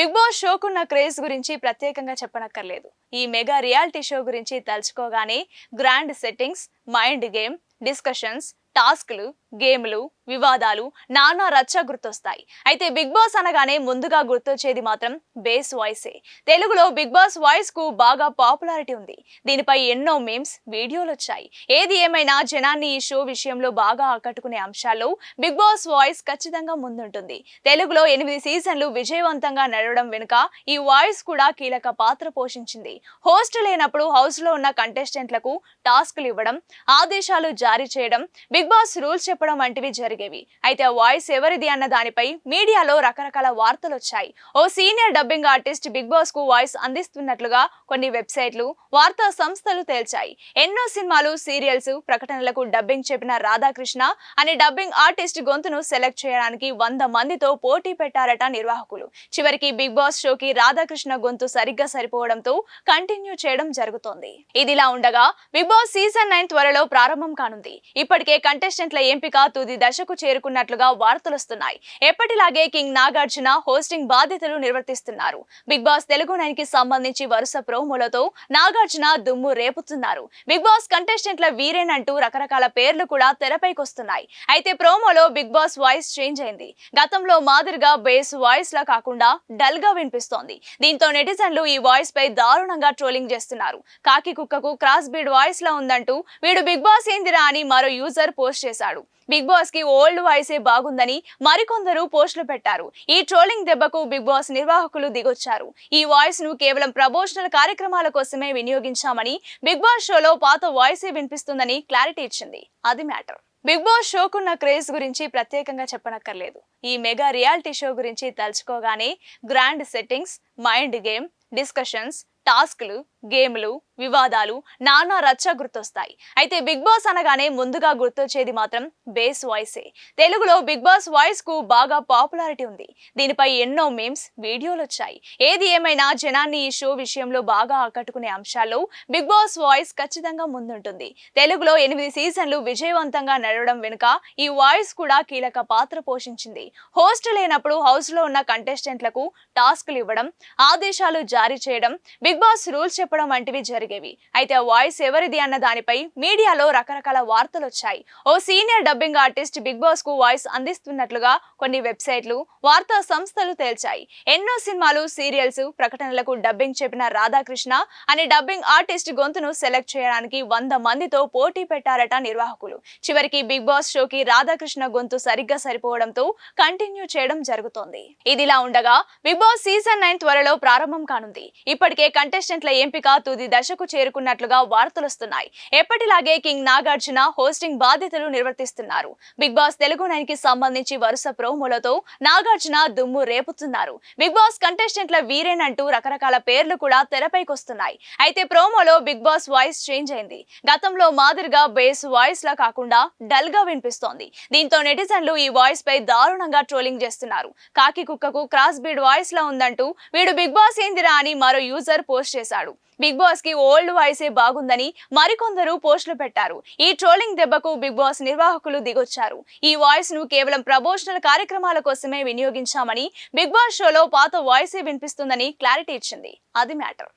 Big boss షోకున్న craze గురించి ప్రత్యేకంగా చెప్పనక్కర్లేదు. ఈ మెగా రియాలిటీ షో గురించి తలుచుకోగానే grand settings mind game discussions టాస్క్లు గేమ్లు వివాదాలు నానా రచ్చ గుర్తొస్తాయి. అయితే బిగ్ బాస్ అనగానే ముందుగా గుర్తొచ్చేది మాత్రం బేస్ వాయిసే. తెలుగులో బిగ్ బాస్ వాయిస్కు బాగా పాపులారిటీ ఉంది. దీనిపై ఎన్నో మేమ్స్ వీడియోలు వచ్చాయి ఏది ఏమైనా జనాన్ని ఈ షో విషయంలో బాగా ఆకట్టుకునే అంశాల్లో బిగ్ బాస్ వాయిస్ ఖచ్చితంగా ముందుంటుంది. తెలుగులో ఎనిమిది సీజన్లు విజయవంతంగా నడవడం వెనుక ఈ వాయిస్ కూడా కీలక పాత్ర పోషించింది. హోస్ట్ లేనప్పుడు హౌస్లో ఉన్న కంటెస్టెంట్లకు టాస్క్లు ఇవ్వడం ఆదేశాలు జారీ చేయడం బిగ్ బాస్ రూల్స్ చెప్పడం వంటివి జరిగేవి అయితే ఆ వాయిస్ ఎవరిది అన్న దానిపై మీడియాలో రకరకాల వార్తలు వచ్చాయి ఓ సీనియర్ డబ్బింగ్ ఆర్టిస్ట్ బిగ్ బాస్కు వాయిస్ అందిస్తున్నట్లుగా కొన్ని వెబ్సైట్లు వార్తా సంస్థలు తేల్చాయి. ఎన్నో సినిమాలు సీరియల్స్ ప్రకటనలకు డబ్బింగ్ చెప్పిన రాధాకృష్ణ అనే డబ్బింగ్ ఆర్టిస్ట్ గొంతును సెలెక్ట్ చేయడానికి వంద మందితో పోటీ పెట్టారట నిర్వాహకులు. చివరికి బిగ్ బాస్ షోకి రాధాకృష్ణ గొంతు సరిగ్గా సరిపోవడంతో కంటిన్యూ చేయడం జరుగుతోంది. ఇదిలా ఉండగా బిగ్ బాస్ సీజన్ నైన్ త్వరలో ప్రారంభం కానుంది. ఇప్పటికే కంటెస్టెంట్ల ఎంపిక తుది దశకు చేరుకున్నట్లుగా వార్తలు వస్తున్నాయి. ఎప్పటిలాగే కింగ్ నాగార్జున హోస్టింగ్ బాధ్యతలు నిర్వర్తిస్తున్నారు. బిగ్ బాస్ తెలుగు నైన్కి సంబంధించి వరుస ప్రోమోలతో నాగార్జున దుమ్ము రేపుతున్నారు. బిగ్ బాస్ కంటెస్టెంట్ల వీరేనంటూ రకరకాల పేర్లు కూడా తెరపైకి వస్తున్నాయి అయితే ప్రోమోలో బిగ్ బాస్ వాయిస్ చేంజ్ అయింది. గతంలో మాదిరిగా బేస్ వాయిస్ లా కాకుండా డల్గా వినిపిస్తోంది. దీంతో నెటిజన్లు ఈ వాయిస్ పై దారుణంగా ట్రోలింగ్ చేస్తున్నారు. కాకి కుక్కకు క్రాస్ బీడ్ వాయిస్ లా ఉందంటూ వీడు బిగ్ బాస్ ఏందిరా అని మరో యూజర్ పోస్ట్ చేశాడు. బిగ్ బాస్కి ఓల్డ్ వాయిసే బాగుందని మరికొందరు పోస్టులు పెట్టారు. ఈ ట్రోలింగ్ దెబ్బకు బిగ్ బాస్ నిర్వాహకులు దిగొచ్చారు. ఈ వాయిస్ను కేవలం ప్రమోషనల్ కార్యక్రమాల కోసమే వినియోగించామని బిగ్ బాస్ షోలో పాత వాయిసే వినిపిస్తుందని క్లారిటీ ఇచ్చింది. అది మ్యాటర్ బిగ్ బాస్ షోకున్న క్రేజ్ గురించి ప్రత్యేకంగా చెప్పనక్కర్లేదు. ఈ మెగా రియాలిటీ షో గురించి తలుచుకోగానే grand settings mind game discussions టాస్క్లు గేమ్లు వివాదాలు నానా రచ్చ గుర్తొస్తాయి. అయితే బిగ్ బాస్ అనగానే ముందుగా గుర్తొచ్చేది మాత్రం బేస్ వాయిసే. తెలుగులో బిగ్ బాస్ వాయిస్కు బాగా పాపులారిటీ ఉంది. దీనిపై ఎన్నో మేమ్స్ వీడియోలు వచ్చాయి ఏది ఏమైనా జనాన్ని ఈ షో విషయంలో బాగా ఆకట్టుకునే అంశాల్లో బిగ్ బాస్ వాయిస్ ఖచ్చితంగా ముందుంటుంది. తెలుగులో ఎనిమిది సీజన్లు విజయవంతంగా నడవడం వెనుక ఈ వాయిస్ కూడా కీలక పాత్ర పోషించింది. హోస్ట్ లేనప్పుడు హౌస్లో ఉన్న కంటెస్టెంట్లకు టాస్క్లు ఇవ్వడం ఆదేశాలు జారీ చేయడం బిగ్ బాస్ రూల్స్ చెప్పడం వంటివి జరిగేవి. అయితే వాయిస్ ఎవరిది అన్న దానిపై మీడియాలో రకరకాల వార్తలు వచ్చాయి. ఓ సీనియర్ డబ్బింగ్ ఆర్టిస్ట్ బిగ్ బాస్కు వాయిస్ అందిస్తున్నట్లుగా కొన్ని వెబ్సైట్లు వార్తా సంస్థలు తేల్చాయి. ఎన్నో సినిమాలు సీరియల్స్ ప్రకటనలకు డబ్బింగ్ చెప్పిన రాధాకృష్ణ అనే డబ్బింగ్ ఆర్టిస్ట్ గొంతును సెలెక్ట్ చేయడానికి వంద మందితో పోటీ పెట్టారట నిర్వాహకులు. చివరికి బిగ్ బాస్ షోకి రాధాకృష్ణ గొంతు సరిగ్గా సరిపోవడంతో కంటిన్యూ చేయడం జరుగుతోంది. ఇదిలా ఉండగా బిగ్ బాస్ సీజన్ నైన్ త్వరలో ప్రారంభం కానుంది. ఇప్పటికే కంటెస్టెంట్ల ఎంపిక తుది దశకు చేరుకున్నట్లుగా వార్తలు వస్తున్నాయి. ఎప్పటిలాగే కింగ్ నాగార్జున హోస్టింగ్ బాధ్యతలు నిర్వర్తిస్తున్నారు. బిగ్ బాస్ తెలుగు నైన్కి సంబంధించి వరుస ప్రోమోలతో నాగార్జున దుమ్ము రేపుతున్నారు. బిగ్ బాస్ కంటెస్టెంట్ల వీరేన్ అంటూ రకరకాల పేర్లు కూడా తెరపైకి వస్తున్నాయి. అయితే ప్రోమోలో బిగ్ బాస్ వాయిస్ చేంజ్ అయింది. గతంలో మాదిరిగా బేస్ వాయిస్ లా కాకుండా డల్గా వినిపిస్తోంది. దీంతో నెటిజన్లు ఈ వాయిస్ పై దారుణంగా ట్రోలింగ్ చేస్తున్నారు. కాకి కుక్కకు క్రాస్ బీడ్ వాయిస్ లా ఉందంటూ వీడు బిగ్ బాస్ ఏందిరా అని మరో యూజర్ పోస్ట్ చేశాడు. బిగ్ బాస్కి ఓల్డ్ వాయిసే బాగుందని మరికొందరు పోస్టులు పెట్టారు. ఈ ట్రోలింగ్ దెబ్బకు బిగ్ బాస్ నిర్వాహకులు దిగొచ్చారు. ఈ వాయిస్ను కేవలం ప్రమోషనల్ కార్యక్రమాల కోసమే వినియోగించామని బిగ్ బాస్ షోలో పాత వాయిసే వినిపిస్తుందని క్లారిటీ ఇచ్చింది. అది matter.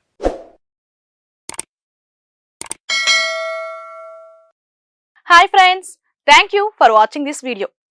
Hi friends. Thank you for watching this video.